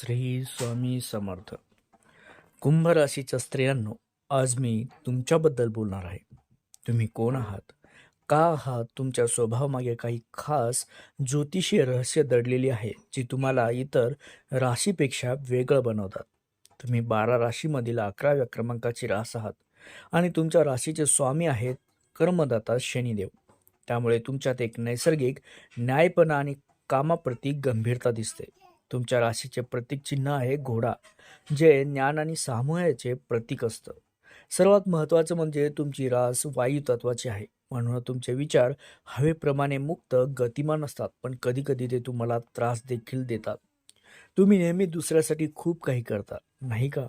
श्री स्वामी समर्थ. कुंभ राशीच्या स्त्रियांनो आज मी तुमच्याबद्दल बोलणार आहे. तुम्ही कोण आहात? का आहात? तुमच्या स्वभावामागे काही खास ज्योतिषीय रहस्य दडलेली आहे जी तुम्हाला इतर राशीपेक्षा वेगळं बनवतात. तुम्ही बारा राशीमधील अकराव्या क्रमांकाची रास आहात आणि तुमच्या राशीचे स्वामी आहेत कर्मदाता शनिदेव. त्यामुळे तुमच्यात एक नैसर्गिक न्यायपणा आणि कामाप्रती गंभीरता दिसते. तुमच्या राशीचे प्रतीक चिन्ह आहे घोडा जे ज्ञान आणि सामूहाचे प्रतीक असतं. सर्वात महत्त्वाचं म्हणजे तुमची रास वायू तत्वाची आहे. म्हणून तुमचे विचार हवेप्रमाणे मुक्त गतिमान असतात पण कधीकधी ते तुम्हाला त्रास देखील देतात. तुम्ही नेहमी दुसऱ्यासाठी खूप काही करता नाही का?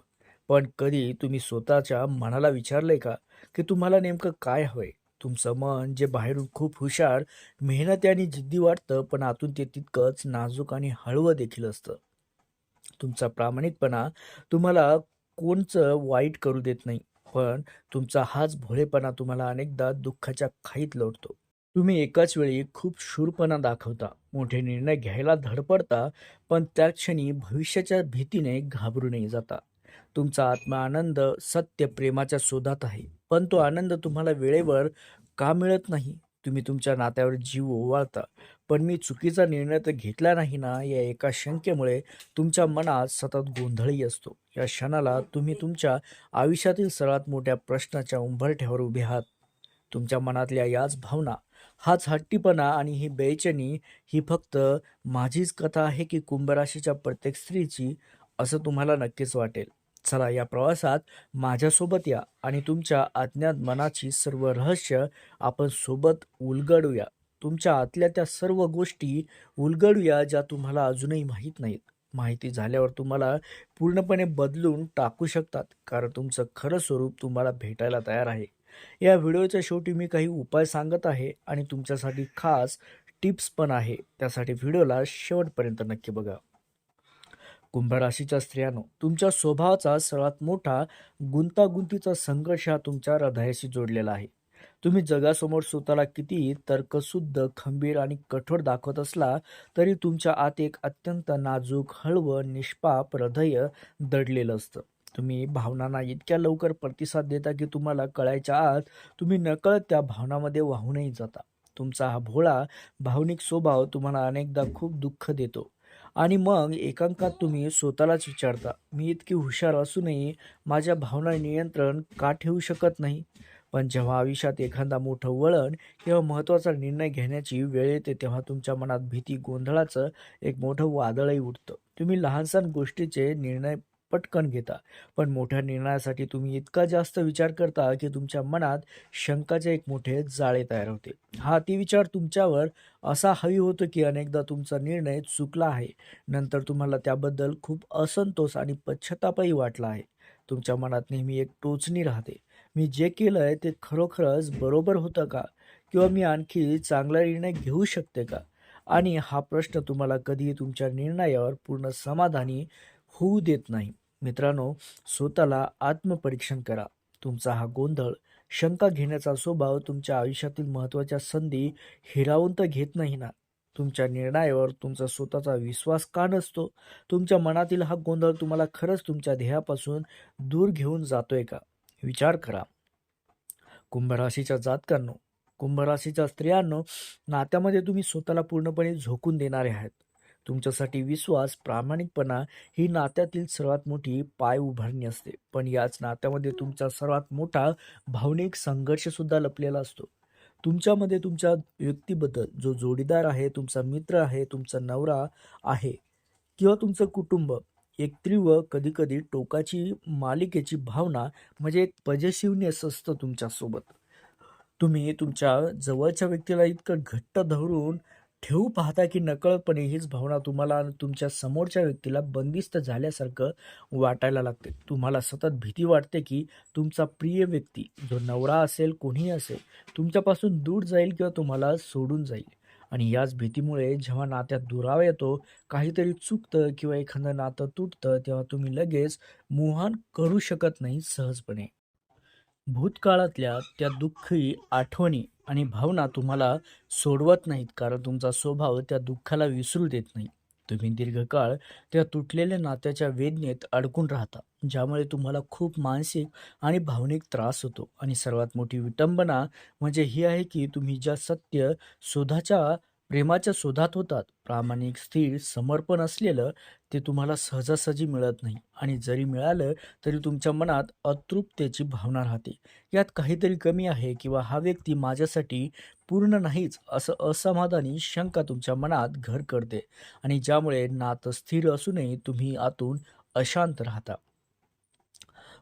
पण कधी तुम्ही स्वतःच्या मनाला विचारलंय का की तुम्हाला नेमकं काय हवंय? तुमचं मन जे बाहेरून खूप हुशार मेहनती आणि जिद्दी वाटतं पण आतून ते तितकंच नाजूक आणि हळवं देखील असतं. तुमचा प्रामाणिकपणा तुम्हाला कोणचं वाईट करू देत नाही पण तुमचा हाच भोळेपणा तुम्हाला अनेकदा दुःखाच्या खाईत लोटतो. तुम्ही एकाच वेळी खूप शूरपणा दाखवता मोठे निर्णय घ्यायला धडपडता पण त्या क्षणी भविष्याच्या भीतीने घाबरूनही जाता. तुमचा आत्मा आनंद सत्य प्रेमाच्या शोधात आहे. पण तो आनंद तुम्हाला वेळेवर का मिळत नाही? तुम्ही तुमच्या नात्यावर जीव ओवाळता. पण मी चुकीचा निर्णय तर घेतला नाही ना या एका शंकेमुळे तुमच्या मनात सतत गोंधळही असतो. या क्षणाला तुम्ही तुमच्या आयुष्यातील सर्वात मोठ्या प्रश्नाच्या उंबरठ्यावर उभे आहात. तुमच्या मनातल्या याच भावना हाच हट्टीपणा आणि ही बेचैनी ही फक्त माझीच कथा आहे की कुंभराशीच्या प्रत्येक स्त्रीची असं तुम्हाला नक्कीच वाटेल. चला या प्रवासात माझ्यासोबत या आणि तुमच्या अज्ञात मनाची सर्व रहस्य आपण सोबत उलगडूया. तुमच्या आतल्या त्या सर्व गोष्टी उलगडूया ज्या तुम्हाला अजूनही माहीत नाहीत. माहिती झाल्यावर तुम्हाला पूर्णपणे बदलून टाकू शकतात कारण तुमचं खरं स्वरूप तुम्हाला भेटायला तयार आहे. या व्हिडिओच्या शेवटी मी काही उपाय सांगत आहे आणि तुमच्यासाठी खास टिप्स पण आहे. त्यासाठी व्हिडिओला शेवटपर्यंत नक्की बघा. कुंभ राशीच्या स्त्रियांनो तुमच्या स्वभावाचा सर्वात मोठा गुंतागुंतीचा संघर्ष हा तुमच्या हृदयाशी जोडलेला आहे. तुम्ही जगासमोर स्वतःला किती तर्कशुद्ध खंबीर आणि कठोर दाखवत असला तरी तुमच्या आत एक अत्यंत नाजूक हळवं निष्पाप हृदय दडलेलं असतं. तुम्ही भावनांना इतक्या लवकर प्रतिसाद देता की तुम्हाला कळायच्या आत तुम्ही नकळत त्या भावनामध्ये वाहूनही जाता. तुमचा हा भोळा भावनिक स्वभाव तुम्हाला अनेकदा खूप दुःख देतो. आणि मग एकांकात तुम्ही स्वतःलाच विचारता मी इतकी हुशार असूनही माझ्या भावना नियंत्रण का ठेवू शकत नाही? पण जेव्हा आयुष्यात एखादा मोठं वळण किंवा महत्त्वाचा निर्णय घेण्याची वेळ येते तेव्हा तुमच्या मनात भीती गोंधळाचं एक मोठं वादळही उठतं तुम्ही लहानसहान गोष्टीचे निर्णय पटकन घेता. पण मोठ्या निर्णयासाठी तुम्ही इतका जास्त विचार करता की तुमच्या मनात शंकाचे एक मोठे जाळे तयार होते. हा अतिविचार तुमच्यावर असा हवी होतो की अनेकदा तुमचा निर्णय चुकला आहे. नंतर तुम्हाला त्याबद्दल खूप असंतोष आणि पश्चातापही वाटला आहे. तुमच्या मनात नेहमी एक टोचणी राहते. मी जे केलं आहे ते खरोखरच बरोबर होतं का? किंवा मी आणखी चांगला निर्णय घेऊ शकते का? आणि हा प्रश्न तुम्हाला कधीही तुमच्या निर्णयावर पूर्ण समाधानी होऊ देत नाही. मित्रांनो स्वतःला आत्मपरीक्षण करा. तुमचा हा गोंधळ शंका घेण्याचा स्वभाव तुमच्या आयुष्यातील महत्त्वाच्या संधी हिरावून तर घेत नाही ना. तुमच्या निर्णयावर तुमचा स्वतःचा विश्वास का नसतो? तुमच्या मनातील हा गोंधळ तुम्हाला खरंच तुमच्या ध्येयापासून दूर घेऊन जातोय का? विचार करा. कुंभराशीच्या जातकांनो कुंभराशीच्या स्त्रियांनो नात्यामध्ये तुम्ही स्वतःला पूर्णपणे झोकून देणारे आहात. तुमच्यासाठी विश्वास प्रामाणिकपणा ही नात्यातील सर्वात मोठी पाय उभारणी असते. पण याच नात्यामध्ये तुमचा सर्वात मोठा भावनिक संघर्ष सुद्धा लपलेला असतो. तुमच्यामध्ये तुमच्या व्यक्तीबद्दल जो जोडीदार आहे तुमचा मित्र आहे तुमचा नवरा आहे किंवा तुमचं कुटुंब एक तीव्र कधीकधी टोकाची मालिकेची भावना म्हणजे एक पजेसिव्हनेस असतं तुमच्यासोबत. तुम्ही तुमच्या जवळच्या व्यक्तीला इतकं घट्ट धरून ठेवू पाहता की नकळतपणे हीच भावना तुम्हाला आणि तुमच्या समोरच्या व्यक्तीला बंदिस्त झाल्यासारखं वाटायला लागते. तुम्हाला सतत भीती वाटते की तुमचा प्रिय व्यक्ती जो नवरा असेल कोणीही असेल तुमच्यापासून दूर जाईल किंवा तुम्हाला सोडून जाईल. आणि याच भीतीमुळे जेव्हा नात्यात दुरावा येतो काहीतरी चुकतं किंवा एखादं नातं तुटतं तेव्हा तुम्ही लगेच मोहान करू शकत नाही सहजपणे. भूतकाळातल्या त्या दुःखी आठवणी आणि भावना तुम्हाला सोडवत नाहीत कारण तुमचा स्वभाव त्या दुःखाला विसरू देत नाही. तुम्ही दीर्घकाळ त्या तुटलेल्या नात्याच्या वेदनेत अडकून राहता ज्यामुळे तुम्हाला खूप मानसिक आणि भावनिक त्रास होतो. आणि सर्वात मोठी विटंबना म्हणजे ही आहे की तुम्ही ज्या सत्य शोधाच्या प्रेमाच्या शोधात होतात. प्रामाणिक स्थिर समर्पण असलेलं ते तुम्हाला सहजासहजी मिळत नाही. आणि जरी मिळालं तरी तुमच्या मनात अतृप्तेची भावना राहते. यात काहीतरी कमी आहे किंवा हा व्यक्ती माझ्यासाठी पूर्ण नाहीच असं असमाधानी शंका तुमच्या मनात घर करते. आणि ज्यामुळे नातं स्थिर असूनही तुम्ही आतून अशांत राहता.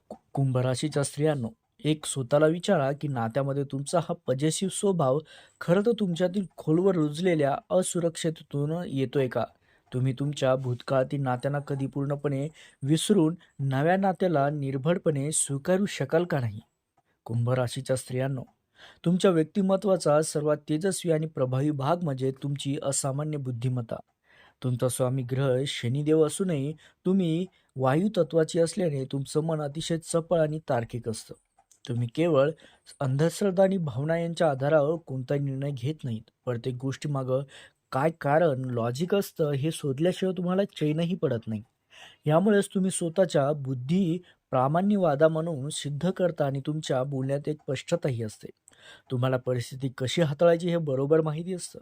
कु- कुंभ राशीच्या स्त्रियांनो एक स्वतःला विचारा की नात्यामध्ये तुमचा हा पजेसिव्ह स्वभाव खरं तर तुमच्यातील खोलवर रुजलेल्या असुरक्षिततेतून येतोय का? तुम्ही तुमच्या भूतकाळातील नात्यांना कधी पूर्णपणे विसरून नव्या नात्याला निर्भरपणे स्वीकारू शकाल का नाही? कुंभ राशीच्या स्त्रियांनो तुमच्या व्यक्तिमत्वाचा सर्वात तेजस्वी आणि प्रभावी भाग म्हणजे तुमची असामान्य बुद्धिमत्ता. तुमचा स्वामी ग्रह शनिदेव असूनही तुम्ही वायू तत्वाची असल्याने तुमचं मन अतिशय चपळ आणि तार्किक असतं. तुम्ही केवळ अंधश्रद्धा आणि भावना यांच्या आधारावर कोणताही निर्णय घेत नाहीत. प्रत्येक गोष्टीमागं काय कारण लॉजिक असतं हे शोधल्याशिवाय तुम्हाला चैनही पडत नाही. यामुळेच तुम्ही स्वतःच्या बुद्धी प्रामाण्यवादा म्हणून सिद्ध करता आणि तुमच्या बोलण्यात एक स्पष्टताही असते. तुम्हाला परिस्थिती कशी हाताळायची हे बरोबर माहिती असतं.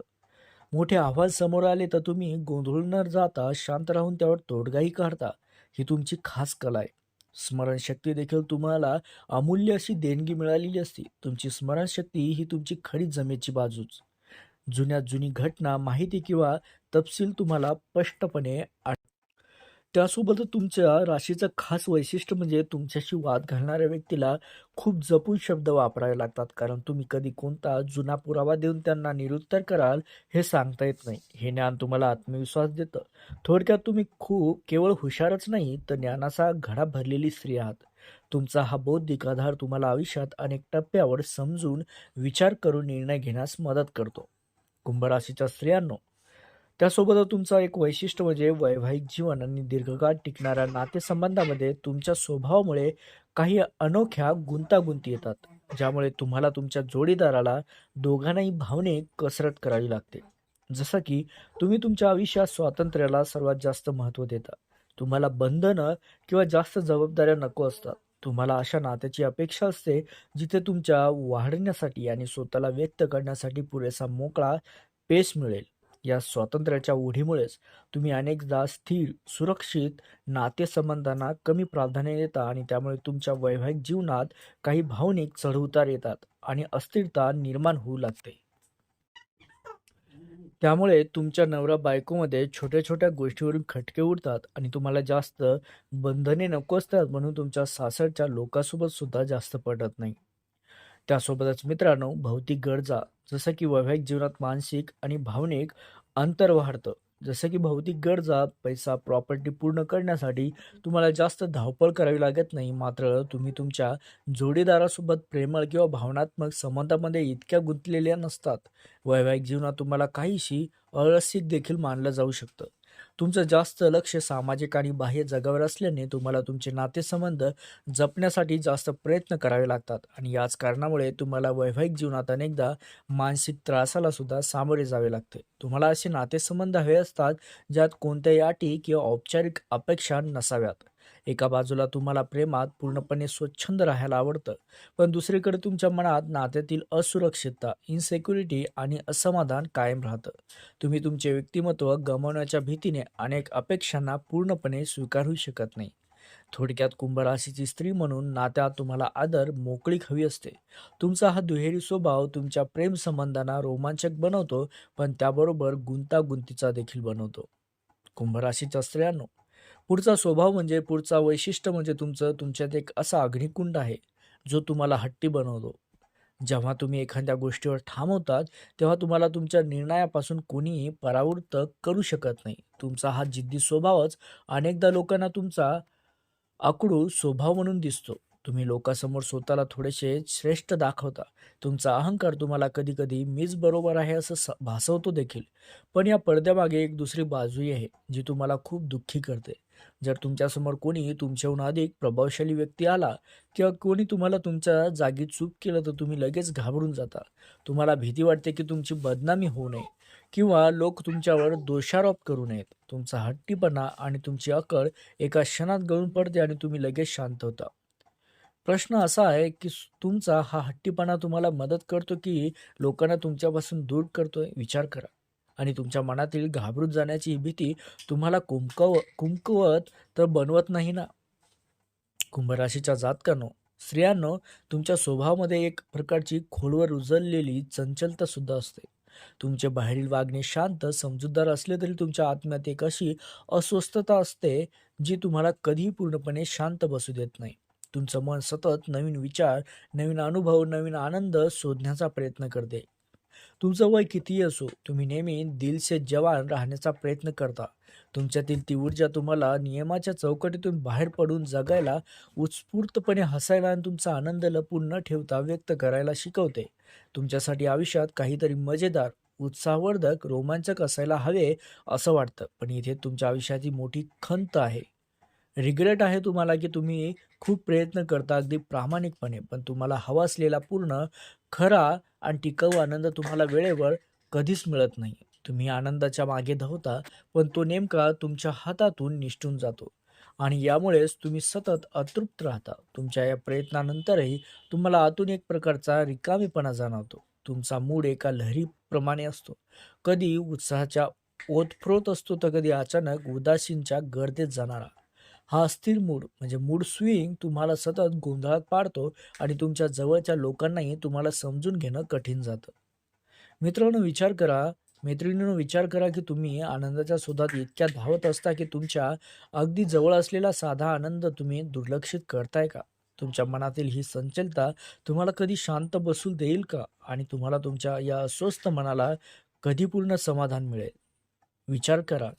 मोठे आव्हान समोर आले तर तुम्ही गोंधळून न जाता शांत राहून त्यावर तोडगाही काढता. ही तुमची खास कला आहे. स्मरणशक्ती देखील तुम्हाला अमूल्य अशी देणगी मिळालेली असते. तुमची स्मरणशक्ती ही तुमची खरी जमेची बाजूच. जुन्यात जुनी घटना माहिती किंवा तपशील तुम्हाला स्पष्टपणे आठ त्यासोबतच तुमच्या राशीचं खास वैशिष्ट्य म्हणजे तुमच्याशी वाद घालणाऱ्या व्यक्तीला खूप जपून शब्द वापरावे लागतात. कारण तुम्ही कधी कोणता जुना पुरावा देऊन त्यांना निरुत्तर कराल हे सांगता येत नाही. हे ज्ञान तुम्हाला आत्मविश्वास देतं. थोडक्यात तुम्ही खूप केवळ हुशारच नाही तर ज्ञानाचा घडा भरलेली स्त्री आहात. तुमचा हा बौद्धिक आधार तुम्हाला आयुष्यात अनेक टप्प्यावर समजून विचार करून निर्णय घेण्यास मदत करतो. कुंभराशीच्या स्त्रियांनो त्यासोबतच तुमचा एक वैशिष्ट्य म्हणजे वैवाहिक जीवन आणि दीर्घकाळ टिकणाऱ्या नातेसंबंधामध्ये तुमच्या स्वभावामुळे काही अनोख्या गुंतागुंती येतात ज्यामुळे तुम्हाला तुमच्या जोडीदाराला दोघांनाही भावने कसरत करावी लागते. जसं की तुम्ही तुमच्या आयुष्यात स्वातंत्र्याला सर्वात जास्त महत्त्व देता. तुम्हाला बंधनं किंवा जास्त जबाबदाऱ्या नको असतात. तुम्हाला अशा नात्याची अपेक्षा असते जिथे तुमच्या वाढण्यासाठी आणि स्वतःला व्यक्त करण्यासाठी पुरेसा मोकळा पेस मिळेल. या स्वातंत्र्याच्या ओढीमुळेच तुम्ही अनेकदा स्थिर सुरक्षित नातेसंबंधांना कमी प्राधान्य देता आणि त्यामुळे तुमच्या वैवाहिक जीवनात काही भावनिक चढउतार येतात आणि अस्थिरता निर्माण होऊ लागते. त्यामुळे तुमच्या नवरा बायकोमध्ये छोट्या छोट्या गोष्टीवरून खटके उडतात आणि तुम्हाला जास्त बंधने नको असतात म्हणून तुमच्या सासरच्या लोकांसोबत सुद्धा जास्त पटत नाही. त्यासोबतच मित्रांनो भौतिक गरजा जसं की वैवाहिक जीवनात मानसिक आणि भावनिक अंतर वाढतं. जसं की भौतिक गरजा पैसा प्रॉपर्टी पूर्ण करण्यासाठी तुम्हाला जास्त धावपळ करावी लागत नाही. मात्र तुम्ही तुमच्या जोडीदारासोबत प्रेमळ किंवा भावनात्मक संबंधामध्ये इतक्या गुंतलेल्या नसतात. वैवाहिक जीवनात तुम्हाला काहीशी अरसिक देखील मानलं जाऊ शकतं. तुमचं जास्त लक्ष सामाजिक आणि बाह्य जगावर असल्याने तुम्हाला तुमचे नातेसंबंध जपण्यासाठी जास्त प्रयत्न करावे लागतात. आणि याच कारणामुळे तुम्हाला वैवाहिक जीवनात अनेकदा मानसिक त्रासाला सुद्धा सामोरे जावे लागते. तुम्हाला असे नातेसंबंध हवे असतात ज्यात कोणत्याही अटी किंवा औपचारिक अपेक्षा नसाव्यात. एका बाजूला तुम्हाला प्रेमात पूर्णपणे स्वच्छंद राहायला आवडतं पण दुसरीकडे तुमच्या मनात नात्यातील असुरक्षितता इन्सेक्युरिटी आणि असमाधान कायम राहतं. तुम्ही तुमचे व्यक्तिमत्व गमावण्याच्या भीतीने अनेक अपेक्षांना पूर्णपणे स्वीकारू शकत नाही. थोडक्यात कुंभ राशीची स्त्री म्हणून नात्यात तुम्हाला आदर मोकळीक हवी असते. तुमचा हा दुहेरी स्वभाव तुमच्या प्रेम संबंधांना रोमांचक बनवतो पण त्याबरोबर गुंतागुंतीचा देखील बनवतो. कुंभ राशीच्या स्त्रियांनो पुढचा स्वभाव म्हणजे पुढचा वैशिष्ट्य म्हणजे तुमचं तुमच्यात एक असा अग्निकुंड आहे जो तुम्हाला हट्टी बनवतो. जेव्हा तुम्ही एखाद्या गोष्टीवर ठाम होतात तेव्हा तुम्हाला तुमच्या निर्णयापासून कोणीही परावृत्त करू शकत नाही. तुमचा हा जिद्दी स्वभावच अनेकदा लोकांना तुमचा आकडू स्वभाव म्हणून दिसतो. तुम्ही लोकांसमोर स्वतःला थोडेसे श्रेष्ठ दाखवता. तुमचा अहंकार तुम्हाला कधीकधी मीच बरोबर आहे असं स- भासवतो देखील. पण या पडद्यामागे एक दुसरी बाजूही आहे जी तुम्हाला खूप दुःखी करते. जर तुमच्यासमोर कोणी तुमच्याहून अधिक प्रभावशाली व्यक्ती आला किंवा कोणी तुम्हाला तुमच्या जागी चूक केलं तर तुम्ही लगेच घाबरून जाता. तुम्हाला भीती वाटते की तुमची बदनामी होऊ नये किंवा लोक तुमच्यावर दोषारोप करू नयेत. तुमचा हट्टीपणा आणि तुमची अकड एका क्षणात गळून पडते आणि तुम्ही लगेच शांत होता. प्रश्न असा आहे की तुमचा हा हट्टीपणा तुम्हाला मदत करतो की लोकांना तुमच्यापासून दूर करतोय? विचार करा. आणि तुमच्या मनातील घाबरून जाण्याची ही भीती तुम्हाला कुमकव कुमकवत तर बनवत नाही ना? कुंभराशीच्या जातकांनो स्त्रियांनो तुमच्या स्वभावामध्ये एक प्रकारची खोलवर उजळलेली चंचलता सुद्धा असते. तुमचे बाहेरील वागणे शांत समजूतदार असले तरी तुमच्या आत्म्यात एक अशी अस्वस्थता असते जी तुम्हाला कधीही पूर्णपणे शांत बसू देत नाही. तुमचं मन सतत नवीन विचार नवीन अनुभव नवीन आनंद शोधण्याचा प्रयत्न करते. तुमचं वय कितीही असो तुम्ही नेहमी दिलसे जवान राहण्याचा प्रयत्न करता. तुमच्यातील ती ऊर्जा तुम्हाला नियमाच्या चौकटीतून बाहेर पडून जगायला उत्स्फूर्तपणे हसायला आणि तुमचा आनंद लपून न ठेवता व्यक्त करायला शिकवते. तुमच्यासाठी आयुष्यात काहीतरी मजेदार उत्साहवर्धक रोमांचक असायला हवे असं वाटतं पण इथे तुमच्या आयुष्याची मोठी खंत आहे. रिग्रेट आहे तुम्हाला की तुम्ही खूप प्रयत्न करता अगदी प्रामाणिकपणे पण तुम्हाला हवा असलेला पूर्ण खरा आणि टिकाऊ आनंद तुम्हाला वेळेवर कधीच मिळत नाही. तुम्ही आनंदाच्या मागे धावता पण तो नेमका तुमच्या हातातून निष्ठून जातो. आणि यामुळेच तुम्ही सतत अतृप्त राहता. तुमच्या या प्रयत्नानंतरही तुम्हाला आतून एक प्रकारचा रिकामीपणा जाणवतो. तुमचा मूड एका लहरीप्रमाणे असतो. कधी उत्साहाच्या ओतफ्रोत असतो तर कधी अचानक उदासीनच्या गर्दीत जाणारा. हा अस्थिर मूड म्हणजे मूड स्विंग तुम्हाला सतत गोंधळात पाडतो आणि तुमच्या जवळच्या लोकांनाही तुम्हाला समजून घेणं कठीण जातं. मित्रांनो विचार करा मैत्रिणींनो विचार करा की तुम्ही आनंदाच्या शोधात इतक्या धावत असता की तुमच्या अगदी जवळ असलेला साधा आनंद तुम्ही दुर्लक्षित करताय का? तुमच्या मनातील ही संचलता तुम्हाला कधी शांत बसू देईल का? आणि तुम्हाला तुमच्या या अस्वस्थ मनाला कधी पूर्ण समाधान मिळेल? विचार करा.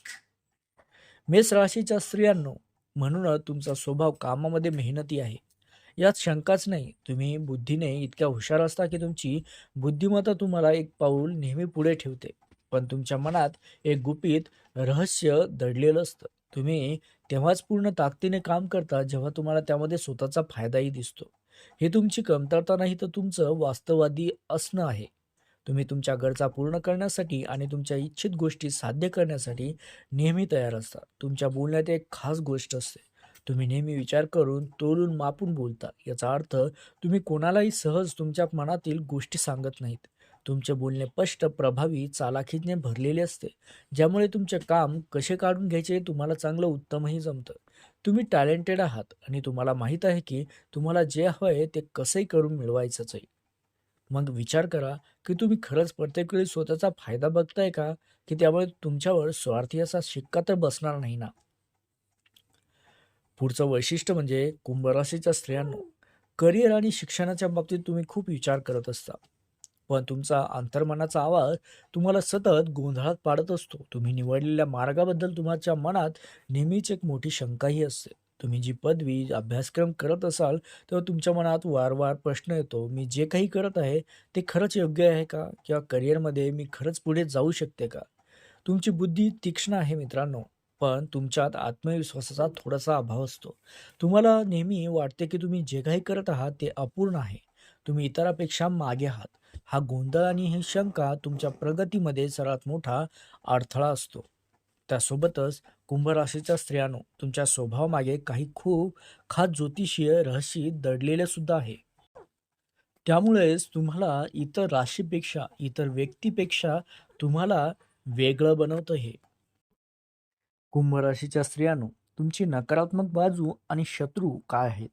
मेष राशीच्या स्त्रियांनो म्हणूनच तुमचा स्वभाव कामामध्ये मेहनती आहे. यात शंकाच नाही. तुम्ही बुद्धीने इतक्या हुशार असता की तुमची बुद्धिमत्ता तुम्हाला एक पाऊल नेहमी पुढे ठेवते. पण तुमच्या मनात एक गुपित रहस्य दडलेलं असतं. तुम्ही तेव्हाच पूर्ण ताकदीने काम करता जेव्हा तुम्हाला त्यामध्ये स्वतःचा फायदाही दिसतो. हे तुमची कमतरता नाही तर तुमचं वास्तववादी असणं आहे. तुम्ही तुमच्या गरजा पूर्ण करण्यासाठी आणि तुमच्या इच्छित गोष्टी साध्य करण्यासाठी नेहमी तयार असता. तुमच्या बोलण्यात एक खास गोष्ट असते. तुम्ही नेहमी विचार करून तोलून मापून बोलता. याचा अर्थ तुम्ही कोणालाही सहज तुमच्या मनातील गोष्टी सांगत नाहीत. तुमचे बोलणे स्पष्ट प्रभावी चालाखीने भरलेले असते. ज्यामुळे तुमचे काम कसे काढून घ्यायचे हे तुम्हाला चांगलं उत्तमही जमतं. तुम्ही टॅलेंटेड आहात आणि तुम्हाला माहीत आहे की तुम्हाला जे हवं आहे ते कसंही करून मिळवायचंच आहे. मग विचार करा की तुम्ही खरंच प्रत्येक वेळी स्वतःचा फायदा बघताय का? की त्यामुळे तुमच्यावर स्वार्थी असा शिक्का तर बसणार नाही ना? पुढचं वैशिष्ट्य म्हणजे कुंभराशीच्या स्त्रियांनो करिअर आणि शिक्षणाच्या बाबतीत तुम्ही खूप विचार करत असता. पण तुमचा अंतर्मनाचा आवाज तुम्हाला सतत गोंधळात पाडत असतो. तुम्ही निवडलेल्या मार्गाबद्दल तुमच्या मनात नेहमीच एक मोठी शंकाही असते. तुम्ही जी पदवी अभ्यासक्रम करत असाल तेव्हा तुमच्या मनात वारंवार प्रश्न येतो मी जे काही करत आहे ते खरंच योग्य आहे का? किंवा करिअरमध्ये मी खरंच पुढे जाऊ शकते का? तुमची बुद्धी तीक्ष्ण आहे मित्रांनो पण तुमच्यात आत्मविश्वासाचा थोडासा अभाव असतो. तुम्हाला नेहमी वाटते की तुम्ही जे काही करत आहात ते अपूर्ण आहे. तुम्ही इतरांपेक्षा मागे आहात. हा गोंधळ आणि ही शंका तुमच्या प्रगतीमध्ये सर्वात मोठा अडथळा असतो. त्यासोबतच कुंभराशीच्या स्त्रियांनो तुमच्या स्वभावामागे काही खूप खास ज्योतिषीय रहस्य दडलेले सुद्धा आहे. त्यामुळेच तुम्हाला इतर राशीपेक्षा इतर व्यक्तीपेक्षा तुम्हाला वेगळं बनवतं हे. कुंभ राशीच्या स्त्रियांनो तुमची नकारात्मक बाजू आणि शत्रू काय आहेत?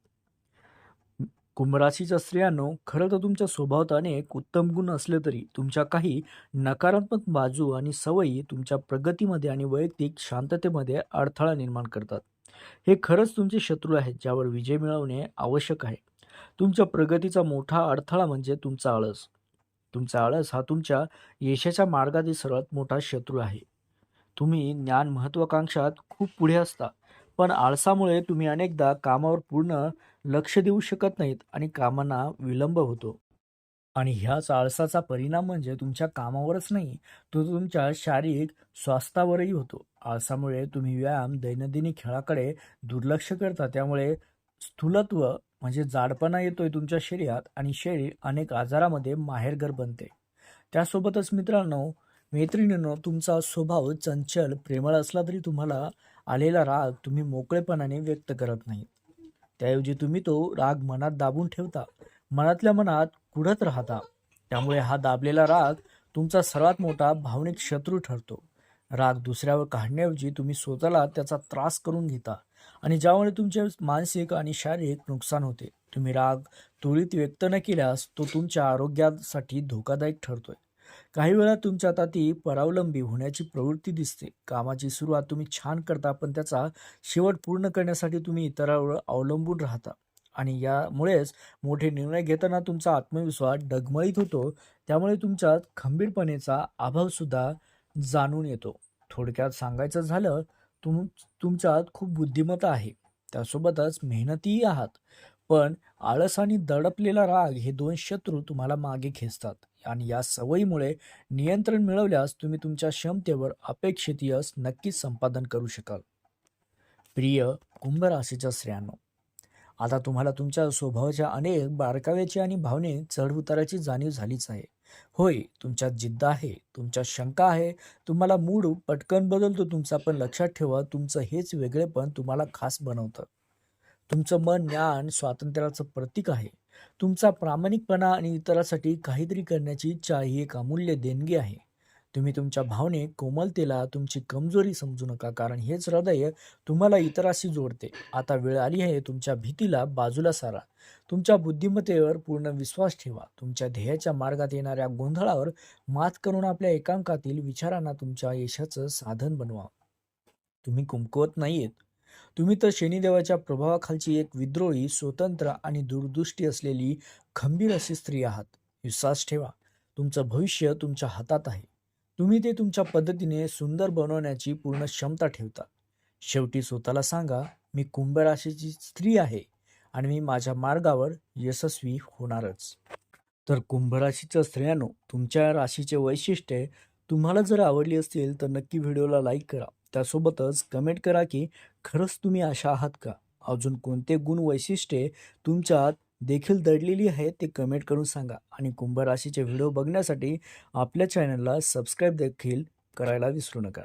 कुंभराशीच्या स्त्रियांनो खरं तर तुमच्या स्वभावात अनेक उत्तम गुण असले तरी तुमच्या काही नकारात्मक बाजू आणि सवयी तुमच्या प्रगतीमध्ये आणि वैयक्तिक शांततेमध्ये अडथळा निर्माण करतात. हे खरंच तुमचे शत्रू आहेत ज्यावर विजय मिळवणे आवश्यक आहे. तुमच्या प्रगतीचा मोठा अडथळा म्हणजे तुमचा आळस. तुमचा आळस हा तुमच्या यशाच्या मार्गातील सर्वात मोठा शत्रू आहे. तुम्ही ज्ञान महत्वाकांक्षात खूप पुढे असता पण आळसामुळे तुम्ही अनेकदा कामावर पूर्ण लक्ष देऊ शकत नाहीत आणि कामांना विलंब होतो. आणि ह्याच आळसाचा परिणाम म्हणजे तुमच्या कामावरच नाही तो तुमच्या शारीरिक स्वास्थ्यावरही होतो. आळसामुळे तुम्ही व्यायाम दैनंदिनी खेळाकडे दुर्लक्ष करता त्यामुळे स्थूलत्व म्हणजे जाडपणा येतोय तुमच्या शरीरात आणि शरीर अनेक आजारामध्ये माहेरघर बनते. त्यासोबतच मित्रांनो मैत्रिणींनो तुमचा स्वभाव चंचल प्रेमळ असला तरी तुम्हाला आलेला राग तुम्ही मोकळेपणाने व्यक्त करत नाही त्याऐवजी तुम्ही तो राग मनात दाबून ठेवता. मनातल्या मनात कुढत राहता. त्यामुळे हा दाबलेला राग तुमचा सर्वात मोठा भावनिक शत्रू ठरतो. राग दुसऱ्यावर काढण्याऐवजी तुम्ही स्वतःला त्याचा त्रास करून घेता आणि ज्यामुळे तुमचे मानसिक आणि शारीरिक नुकसान होते. तुम्ही राग त्वरित व्यक्त न केल्यास तो तुमच्या आरोग्यासाठी धोकादायक ठरतोय. काही वेळा तुमच्या हाती परावलंबी होण्याची प्रवृत्ती दिसते. कामाची सुरुवात तुम्ही छान करता पण त्याचा शेवट पूर्ण करण्यासाठी तुम्ही इतरांवर अवलंबून राहता. आणि यामुळेच मोठे निर्णय घेताना तुमचा आत्मविश्वास डगमळीत होतो. त्यामुळे तुमच्यात खंबीरपणेचा अभावसुद्धा जाणून येतो. थोडक्यात सांगायचं झालं तुम तुमच्यात खूप बुद्धिमत्ता आहे. त्यासोबतच मेहनतीही आहात. पण आळस आणि दडपलेला राग हे दोन शत्रू तुम्हाला मागे खेचतात. आणि या सवयीमुळे नियंत्रण मिळवल्यास तुम्ही तुमच्या क्षमतेवर अपेक्षित यश नक्कीच संपादन करू शकाल. प्रिय कुंभ राशीच्या स्त्रियांनो आता तुम्हाला तुमच्या स्वभावाच्या अनेक बारकाव्याची आणि भावने चढउताराची जाणीव झालीच आहे. होय तुमच्यात जिद्द आहे तुमच्या शंका आहे तुम्हाला मूड पटकन बदलतो तुमचा पण लक्षात ठेवा तुमचं हेच वेगळेपण तुम्हाला खास बनवतं. तुमचं मन ज्ञान स्वातंत्र्याचं प्रतीक आहे. तुमचा प्रामाणिकपणा आणि इतरासाठी काहीतरी करण्याची इच्छा ही एक अमूल्य देणगी आहे. तुम्ही तुमच्या भावने कोमलतेला तुमची कमजोरी समजू नका कारण हेच हृदय तुम्हाला इतराशी जोडते. आता वेळ आली आहे तुमच्या भीतीला बाजूला सारा. तुमच्या बुद्धिमत्तेवर पूर्ण विश्वास ठेवा. तुमच्या ध्येयाच्या मार्गात येणाऱ्या गोंधळावर मात करून आपल्या एकांकातील विचारांना तुमच्या यशाचं साधन बनवा. तुम्ही कुमकवत नाहीयेत. तुम्ही तर शनिदेवाच्या प्रभावाखालची एक विद्रोही स्वतंत्र आणि दूरदृष्टी असलेली खंबीर अशी स्त्री आहात. विश्वास ठेवा. तुमचं भविष्य तुमच्या हातात आहे. तुम्ही ते तुमच्या पद्धतीने सुंदर बनवण्याची पूर्ण क्षमता ठेवता. शेवटी स्वतःला सांगा मी कुंभ राशीची स्त्री आहे आणि मी माझ्या मार्गावर यशस्वी होणारच. तर कुंभ राशीच्या स्त्रियांनो तुमच्या राशीचे वैशिष्ट्ये तुम्हाला जर आवडली असतील तर नक्की व्हिडिओला लाईक करा. त्यासोबतच कमेंट करा की खरंच तुम्ही अशा आहात का? अजून कोणते गुण वैशिष्ट्ये तुमच्यात देखील दडलेली आहेत ते कमेंट करून सांगा. आणि कुंभ राशीचे व्हिडिओ बघण्यासाठी आपल्या चॅनलला सबस्क्राईब देखील करायला विसरू नका.